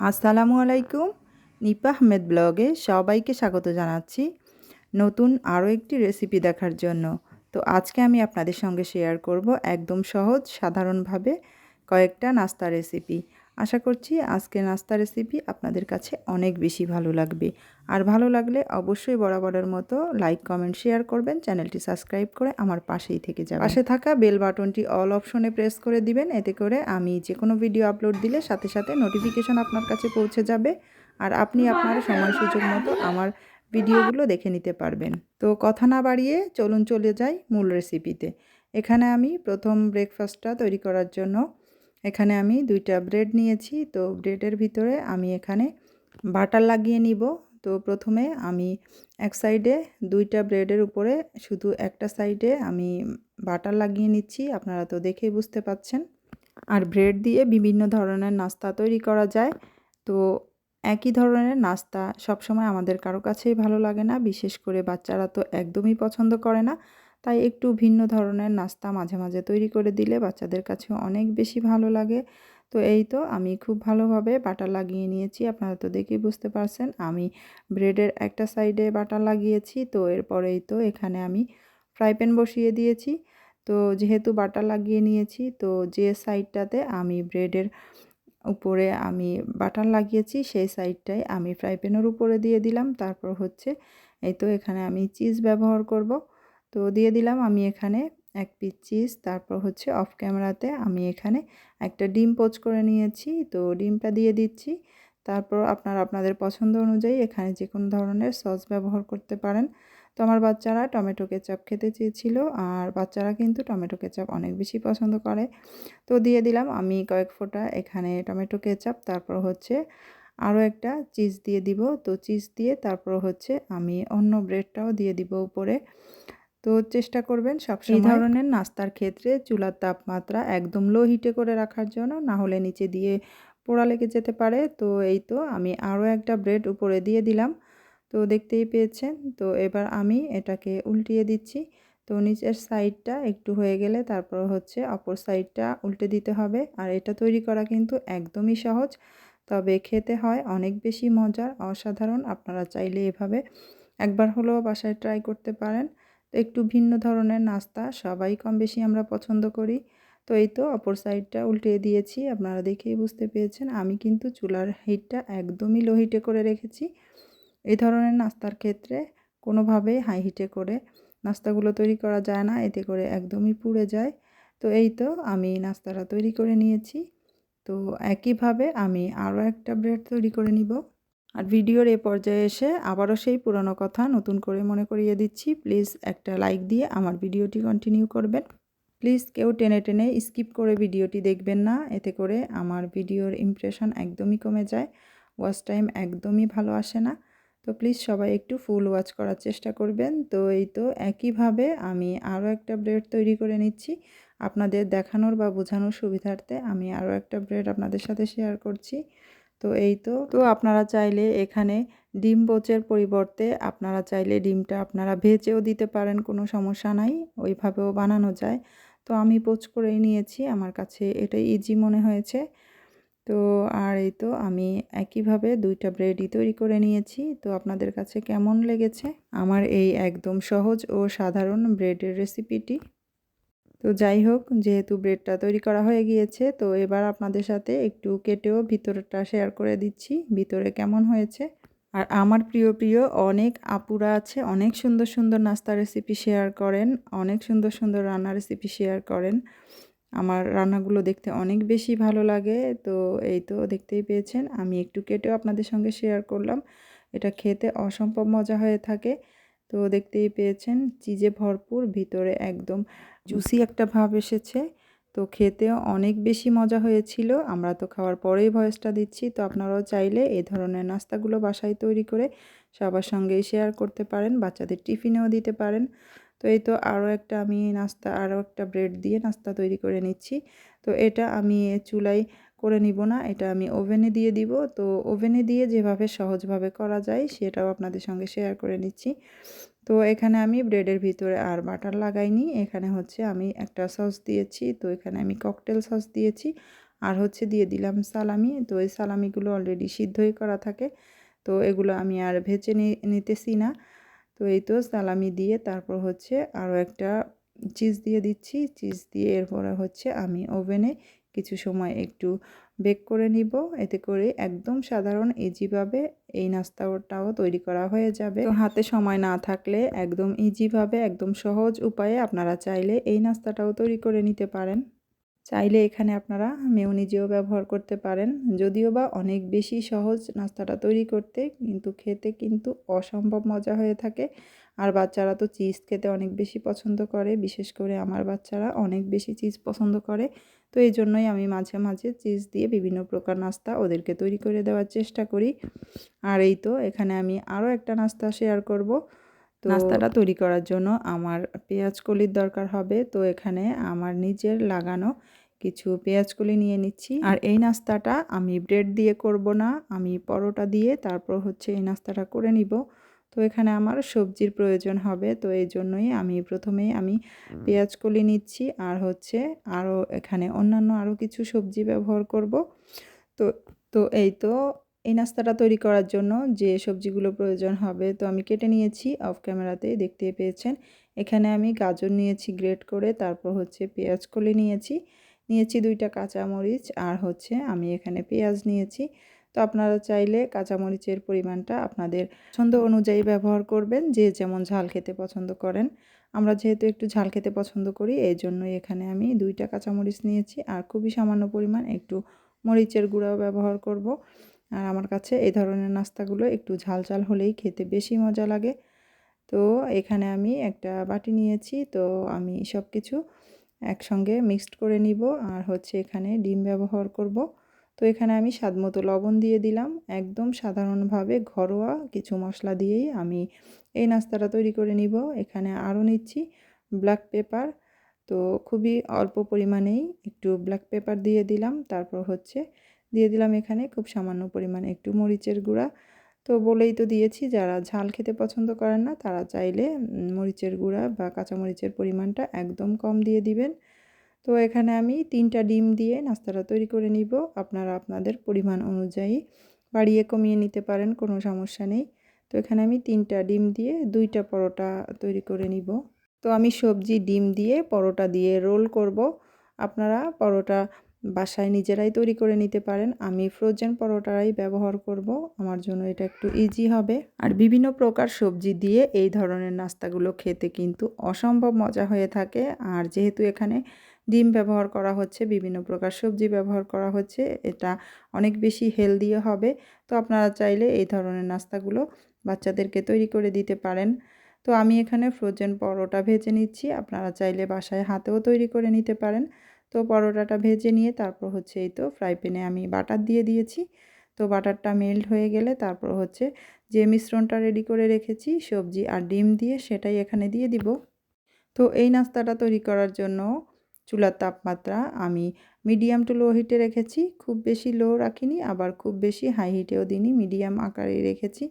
আসসালামু আলাইকুম। নিপা আহমেদ ব্লগে সবাইকে স্বাগত জানাচ্ছি নতুন আরও একটি রেসিপি দেখার জন্য। তো আজকে আমি আপনাদের সঙ্গে শেয়ার করব একদম সহজ, সাধারণভাবে কয়েকটা নাস্তা রেসিপি আশা করছি আজকে নাস্তা রেসিপি আপনাদের কাছে অনেক বেশি ভালো লাগবে। আর ভালো লাগলে অবশ্যই বরাবরের মতো লাইক কমেন্ট শেয়ার করবেন। চ্যানেলটি সাবস্ক্রাইব করে আমার পাশেই থেকে যাবে পাশে থাকা বেল বাটনটি অল অপশনে প্রেস করে দিবেন। এতে করে আমি যে কোনো ভিডিও আপলোড দিলে সাথে সাথে নোটিফিকেশন আপনার কাছে পৌঁছে যাবে আর আপনি আপনার সময় সুযোগ মতো আমার ভিডিওগুলো দেখে নিতে পারবেন। তো কথা না বাড়িয়ে চলুন চলে যাই মূল রেসিপিতে এখানে আমি প্রথম ব্রেকফাস্টটা তৈরি করার জন্য এখানে আমি দুইটা ব্রেড নিয়েছি, তো ব্রেডের ভিতরে আমি এখানে বাটার লাগিয়ে নিব। তো প্রথমে আমি এক সাইডে দুইটা ব্রেডের উপরে শুধু একটা সাইডে আমি বাটার লাগিয়ে নিচ্ছি, আপনারা তো দেখেই বুঝতে পাচ্ছেন। আর ব্রেড দিয়ে বিভিন্ন ধরনের নাস্তা তৈরি করা যায়। তো একই ধরনের নাস্তা সবসময় আমাদের কারও কাছেই ভালো লাগে না, বিশেষ করে বাচ্চারা তো একদমই পছন্দ করে না। তাই একটু ভিন্ন ধরনের নাস্তা মাঝে মাঝে তৈরি করে দিলে বাচ্চাদের কাছে অনেক বেশি ভালো লাগে। তো এই তো আমি খুব ভালোভাবে বাটার লাগিয়ে নিয়েছি, আপনারা তো দেখেই বুঝতে পারছেন। আমি ব্রেডের একটা সাইডে বাটার লাগিয়েছি, তো এরপরেই তো এখানে আমি ফ্রাই প্যান বসিয়ে দিয়েছি। তো যেহেতু বাটার লাগিয়ে নিয়েছি, তো যে সাইডটাতে আমি ব্রেডের উপরে আমি বাটার লাগিয়েছি, সেই সাইডটাই আমি ফ্রাই প্যানের উপরে দিয়ে দিলাম। তারপর হচ্ছে এই তো এখানে আমি চিজ ব্যবহার করব। তো দিয়ে দিলাম আমি এখানে এক পিস চিজ, তারপর হচ্ছে অফ ক্যামেরাতে আমি এখানে একটা ডিম পোচ করে নিয়েছি। তো ডিমটা দিয়ে দিচ্ছি। তারপর আপনারা, আপনাদের পছন্দ অনুযায়ী এখানে যে কোনো ধরনের সস ব্যবহার করতে পারেন। তো আমার বাচ্চারা টমেটো কেচাপ খেতে চেয়েছিল, আর বাচ্চারা কিন্তু টমেটো কেচাপ অনেক বেশি পছন্দ করে। তো দিয়ে দিলাম আমি কয়েক ফোঁটা এখানে টমেটো কেচাপ, তারপর হচ্ছে আরও একটা চিজ দিয়ে দিব। তো চিজ দিয়ে তারপর হচ্ছে আমি অন্য ব্রেডটাও দিয়ে দিব উপরে। তো চেষ্টা করবেন সব এই ধরনের নাস্তার ক্ষেত্রে চুলার তাপমাত্রা একদম লো হিটে করে রাখার জন্য, না হলে নিচে দিয়ে পোড়া লেগে যেতে পারে। তো এই তো আমি আরও একটা ব্রেড উপরে দিয়ে দিলাম। তো দেখতেই পেয়েছেন, তো এবার আমি এটাকে উল্টিয়ে দিচ্ছি। তো নিচের সাইডটা একটু হয়ে গেলে তারপর হচ্ছে অপর সাইডটা উল্টে দিতে হবে। আর এটা তৈরি করা কিন্তু একদমই সহজ, তবে খেতে হয় অনেক বেশি মজার, অসাধারণ। আপনারা চাইলে এভাবে একবার হলেও বাসায় ট্রাই করতে পারেন। তো একটু ভিন্ন ধরনের নাস্তা, সবাই কম বেশি আমরা পছন্দ করি। তো এই তো অপর সাইডটা উল্টে দিয়েছি, আপনারা দেখেই বুঝতে পেরেছেন। আমি কিন্তু চুলার হিটটা একদমই লো হিটে করে রেখেছি। এই ধরনের নাস্তার ক্ষেত্রে কোনোভাবেই হাই হিটে করে নাস্তাগুলো তৈরি করা যায় না, এতে করে একদমই পুড়ে যায়। তো এই তো আমি নাস্তাটা তৈরি করে নিয়েছি। তো একইভাবে আমি আরও একটা ব্রেড তৈরি করে নিব। আর ভিডিওর এ পর্যায়ে এসে আবারও সেই পুরনো কথা নতুন করে মনে করিয়ে দিচ্ছি। প্লিজ একটা লাইক দিয়ে আমার ভিডিওটি কন্টিনিউ করবেন। প্লিজ কেউ টেনে টেনে স্কিপ করে ভিডিওটি দেখবেন না। এতে করে আমার ভিডিওর ইমপ্রেশন একদমই কমে যায় ওয়াচ টাইম একদমই ভালো আসে না। তো প্লিজ সবাই একটু ফুল ওয়াচ করার চেষ্টা করবেন। তো এই তো একইভাবে আমি আরও একটা ব্রেড তৈরি করে নিচ্ছি। আপনাদের দেখানোর বা বোঝানোর সুবিধার্থে আমি আরও একটা ব্রেড আপনাদের সাথে শেয়ার করছি। তো এই তো তো আপনারা চাইলে এখানে ডিম বোচের পরিবর্তে আপনারা চাইলে ডিমটা আপনারা ভেজেও দিতে পারেন, কোনো সমস্যা নাই, ওইভাবেও বানানো যায়। তো আমি পোচ করেই নিয়েছি, আমার কাছে এটা ইজি মনে হয়েছে। তো আর এই তো, আমি একইভাবে দুইটা ব্রেডই তৈরি করে নিয়েছি। তো আপনাদের কাছে কেমন লেগেছে? আমার এই একদম সহজ ও সাধারণ ব্রেডের রেসিপিটি তো যাই হোক, যেহেতু ব্রেডটা তৈরি করা হয়ে গিয়েছে, তো এবার আপনাদের সাথে একটু কেটেও ভিতরটা শেয়ার করে দিচ্ছি, ভিতরে কেমন হয়েছে। আর আমার প্রিয় প্রিয়, অনেক আপুরা আছে, অনেক সুন্দর সুন্দর নাস্তা রেসিপি শেয়ার করেন, অনেক সুন্দর সুন্দর রান্না রেসিপি শেয়ার করেন। আমার রান্নাগুলো দেখতে অনেক বেশি ভালো লাগে, তো এই তো দেখতেই পেয়েছেন, আমি একটু কেটেও আপনাদের সঙ্গে শেয়ার করলাম। এটা খেতে অসম্ভব মজা হয়ে থাকে, তো দেখতেই পেয়েছেন, চিজে ভরপুর, ভিতরে একদম জুসি একটা ভাব এসেছে। তো খেতেও অনেক বেশি মজা হয়েছিল। আমরা তো খাওয়ার পরেই ভয়েসটা দিচ্ছি। তো আপনারাও চাইলে এই ধরনের নাস্তাগুলো বাসায় তৈরি করে সবার সঙ্গেই শেয়ার করতে পারেন, বাচ্চাদের টিফিনেও দিতে পারেন। তো এই তো আরও একটা আমি নাস্তা, আরও একটা ব্রেড দিয়ে নাস্তা তৈরি করে নিচ্ছি। তো এটা আমি চুলাই করে নিব না, এটা আমি ওভেনে দিয়ে দিব। তো ওভেনে দিয়ে যেভাবে সহজভাবে করা যায় সেটাও আপনাদের সঙ্গে শেয়ার করে নিচ্ছি। তো এখানে আমি ব্রেডের ভিতরে আর বাটার লাগাইনি। এখানে হচ্ছে আমি একটা সস দিয়েছি, তো এখানে আমি ককটেল সস দিয়েছি। আর হচ্ছে দিয়ে দিলাম সালামি তো এই সালামিগুলো অলরেডি সিদ্ধই করা থাকে। তো এগুলো আমি আর ভেজে নিতেছি না। তো এই তো সালামি দিয়ে তারপর হচ্ছে আরও একটা চিজ দিয়ে দিচ্ছি। চিজ দিয়ে এরপরে হচ্ছে আমি ওভেনে কিছু সময় একটু বেক করে নিব। এতে করে একদম সাধারণ ইজিভাবে এই নাস্তাটাও তৈরি করা হয়ে যাবে। তো হাতে সময় না থাকলে একদম ইজিভাবে, একদম সহজ উপায়ে আপনারা চাইলে এই নাস্তাটাও তৈরি করে নিতে পারেন। চাইলে এখানে আপনারা মেয়নিজেও ব্যবহার করতে পারেন। যদিও বা অনেক বেশি সহজ নাস্তাটা তৈরি করতে, কিন্তু খেতে কিন্তু অসম্ভব মজা হয়ে থাকে। আর বাচ্চারা তো চিজ খেতে অনেক বেশি পছন্দ করে বিশেষ করে আমার বাচ্চারা অনেক বেশি চিজ পছন্দ করে। তো এই জন্যই আমি মাঝে মাঝে চিজ দিয়ে বিভিন্ন প্রকার নাস্তা ওদেরকে তৈরি করে দেওয়ার চেষ্টা করি। আর এই তো এখানে আমি আরও একটা নাস্তা শেয়ার করব। তো নাস্তাটা তৈরি করার জন্য আমার পেঁয়াজ কলির দরকার হবে। তো এখানে আমার নিজের লাগানো কিছু পেঁয়াজ কলি নিয়ে নিচ্ছি। আর এই নাস্তাটা আমি ব্রেড দিয়ে করব না আমি পরোটা দিয়ে তারপর হচ্ছে এই নাস্তাটা করে নিব। তো এখানে আমার সবজির প্রয়োজন হবে তো এই জন্যই আমি প্রথমেই আমি পেঁয়াজ কলি নিচ্ছি আর হচ্ছে আরও এখানে অন্যান্য আরও কিছু সবজি ব্যবহার করব। তো তো এই তো এই নাস্তাটা তৈরি করার জন্য যে সবজিগুলো প্রয়োজন হবে তো আমি কেটে নিয়েছি অফ ক্যামেরাতেই দেখতে পেয়েছেন। এখানে আমি গাজর নিয়েছি গ্রেট করে তারপর হচ্ছে পেঁয়াজ কলি নিয়েছি। নিয়েছি দুইটা কাঁচামরিচ আর হচ্ছে আমি এখানে পেঁয়াজ নিয়েছি। তো আপনারা চাইলে কাঁচামরিচের পরিমাণটা আপনাদের পছন্দ অনুযায়ী ব্যবহার করবেন, যে যেমন ঝাল খেতে পছন্দ করেন। আমরা যেহেতু একটু ঝাল খেতে পছন্দ করি, এই জন্যই এখানে আমি দুইটা কাঁচামরিচ নিয়েছি। আর খুবই সামান্য পরিমাণ একটু মরিচের গুঁড়াও ব্যবহার করব। আর আমার কাছে এই ধরনের নাস্তাগুলো একটু ঝাল ঝাল হলেই খেতে বেশি মজা লাগে। তো এখানে আমি একটা বাটি নিয়েছি, তো আমি সব কিছু একসঙ্গে মিক্সড করে নিব। আর হচ্ছে এখানে ডিম ব্যবহার করব। তো এখানে আমি স্বাদ মতো লবণ দিয়ে দিলাম। একদম সাধারণভাবে ঘরোয়া কিছু মশলা দিয়েই আমি এই নাস্তাটা তৈরি করে নিব। এখানে আরও নিচ্ছি ব্ল্যাক পেপার তো খুবই অল্প পরিমাণেই একটু ব্ল্যাক পেপার দিয়ে দিলাম। তারপর হচ্ছে দিয়ে দিলাম এখানে খুব সামান্য পরিমাণে একটু মরিচের গুঁড়া। তো বলেই তো দিয়েছি, যারা ঝাল খেতে পছন্দ করেন না, তারা চাইলে মরিচের গুঁড়া বা কাঁচামরিচের পরিমাণটা একদম কম দিয়ে দিবেন। তো এখানে আমি তিনটা ডিম দিয়ে নাস্তাটা তৈরি করে নিব। আপনারা আপনাদের পরিমাণ অনুযায়ী বাড়িয়ে কমিয়ে নিতে পারেন, কোনো সমস্যা নেই। তো এখানে আমি তিনটা ডিম দিয়ে দুইটা পরোটা তৈরি করে নিব। তো আমি সবজি ডিম দিয়ে পরোটা দিয়ে রোল করব। আপনারা পরোটা বাসায় নিজেরাই তৈরি করে নিতে পারেন। আমি ফ্রোজেন পরোটারাই ব্যবহার করব। আমার জন্য এটা একটু ইজি হবে। আর বিভিন্ন প্রকার সবজি দিয়ে এই ধরনের নাস্তাগুলো খেতে কিন্তু অসম্ভব মজা হয়ে থাকে। আর যেহেতু এখানে ডিম ব্যবহার করা হচ্ছে, বিভিন্ন প্রকার সবজি ব্যবহার করা হচ্ছে, এটা অনেক বেশি হেলদিও হবে। তো আপনারা চাইলে এই ধরনের নাস্তাগুলো বাচ্চাদেরকে তৈরি করে দিতে পারেন। তো আমি এখানে ফ্রোজেন পরোটা ভেজে নিচ্ছি, আপনারা চাইলে বাসায় হাতেও তৈরি করে নিতে পারেন। তো পরোটাটা ভেজে নিয়ে তারপর হচ্ছে এই তো ফ্রাই প্যানে আমি বাটার দিয়ে দিয়েছি। তো বাটারটা মেল্ট হয়ে গেলে তারপর হচ্ছে যে মিশ্রণটা রেডি করে রেখেছি, সবজি আর ডিম দিয়ে সেটাই এখানে দিয়ে দিব। তো এই নাস্তাটা তৈরি করার জন্য চুলার তাপমাত্রা আমি মিডিয়াম টু লো হিটে রেখেছি। খুব বেশি লো রাখিনি, আবার খুব বেশি হাই হিটেও দিইনি মিডিয়াম আকারে রেখেছি।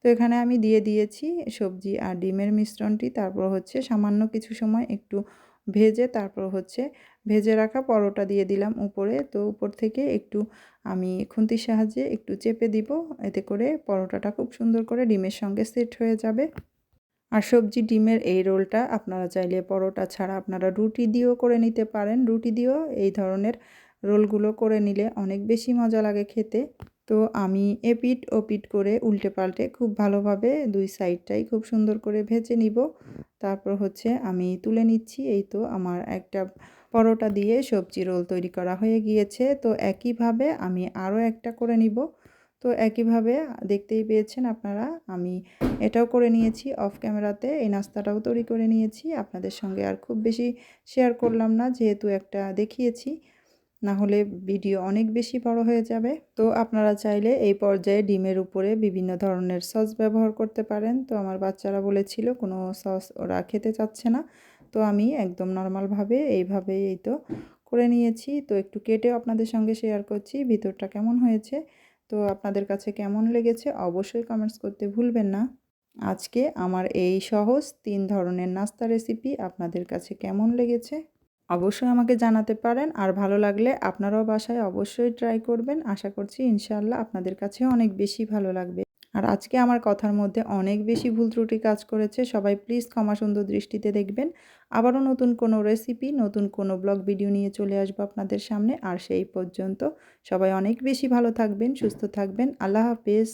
তো এখানে আমি দিয়ে দিয়েছি সবজি আর ডিমের মিশ্রণটি, তারপর হচ্ছে সামান্য কিছু সময় একটু ভেজে, তারপর হচ্ছে ভেজে রাখা পরোটা দিয়ে দিলাম উপরে। তো উপর থেকে একটু আমি খুন্তির সাহায্যে একটু চেপে দিব, এতে করে পরোটাটা খুব সুন্দর করে ডিমের সঙ্গে সেট হয়ে যাবে। আর সবজি ডিমের এই রোলটা আপনারা চাইলে পরোটা ছাড়া আপনারা রুটি দিয়েও করে নিতে পারেন। রুটি দিয়েও এই ধরনের রোলগুলো করে নিলে অনেক বেশি মজা লাগে খেতে। তো আমি এপিট ও পিট করে উল্টে পাল্টে খুব ভালোভাবে দুই সাইডটাই খুব সুন্দর করে ভেজে নিব। তারপর হচ্ছে আমি তুলে নিচ্ছি। এই তো আমার একটা পরোটা দিয়ে সবজি রোল তৈরি করা হয়ে গিয়েছে। তো একইভাবে আমি আরও একটা করে নিব। তো একইভাবে দেখতেই পেয়েছেন আপনারা, আমি এটাও করে নিয়েছি, অফ ক্যামেরাতে এই নাস্তাটাও তৈরি করে নিয়েছি। আপনাদের সঙ্গে আর খুব বেশি শেয়ার করলাম না, যেহেতু একটা দেখিয়েছি, না হলে ভিডিও অনেক বেশি বড় হয়ে যাবে। তো আপনারা চাইলে এই পর্যায়ে ডিমের উপরে বিভিন্ন ধরনের সস ব্যবহার করতে পারেন। তো আমার বাচ্চারা বলেছিল, কোনো সস ওরা খেতে চাচ্ছে না। তো আমি একদম নর্মালভাবে এইভাবে এই তো করে নিয়েছি। তো একটু কেটেও আপনাদের সঙ্গে শেয়ার করছি, ভিতরটা কেমন হয়েছে তো আপনাদের কাছে কেমন লেগেছে অবশ্যই কমেন্টস করতে ভুলবেন না। আজকে আমার এই সহজ তিন ধরনের নাস্তা রেসিপি আপনাদের কাছে কেমন লেগেছে অবশ্যই আমাকে জানাতে পারেন। আর ভালো লাগলে আপনারাও বাসায় অবশ্যই ট্রাই করবেন। আশা করছি ইনশাআল্লাহ আপনাদের কাছে অনেক বেশি ভালো লাগবে। আর আজকে আমার কথার মধ্যে অনেক বেশি ভুল ত্রুটি কাজ করেছে। সবাই প্লিজ ক্ষমা সুন্দর দৃষ্টিতে দেখবেন। আবারও নতুন কোনো রেসিপি নতুন কোনো ব্লগ ভিডিও নিয়ে চলে আসব আপনাদের সামনে। আর সেই পর্যন্ত সবাই অনেক বেশি ভালো থাকবেন, সুস্থ থাকবেন। আল্লাহ হাফেজ।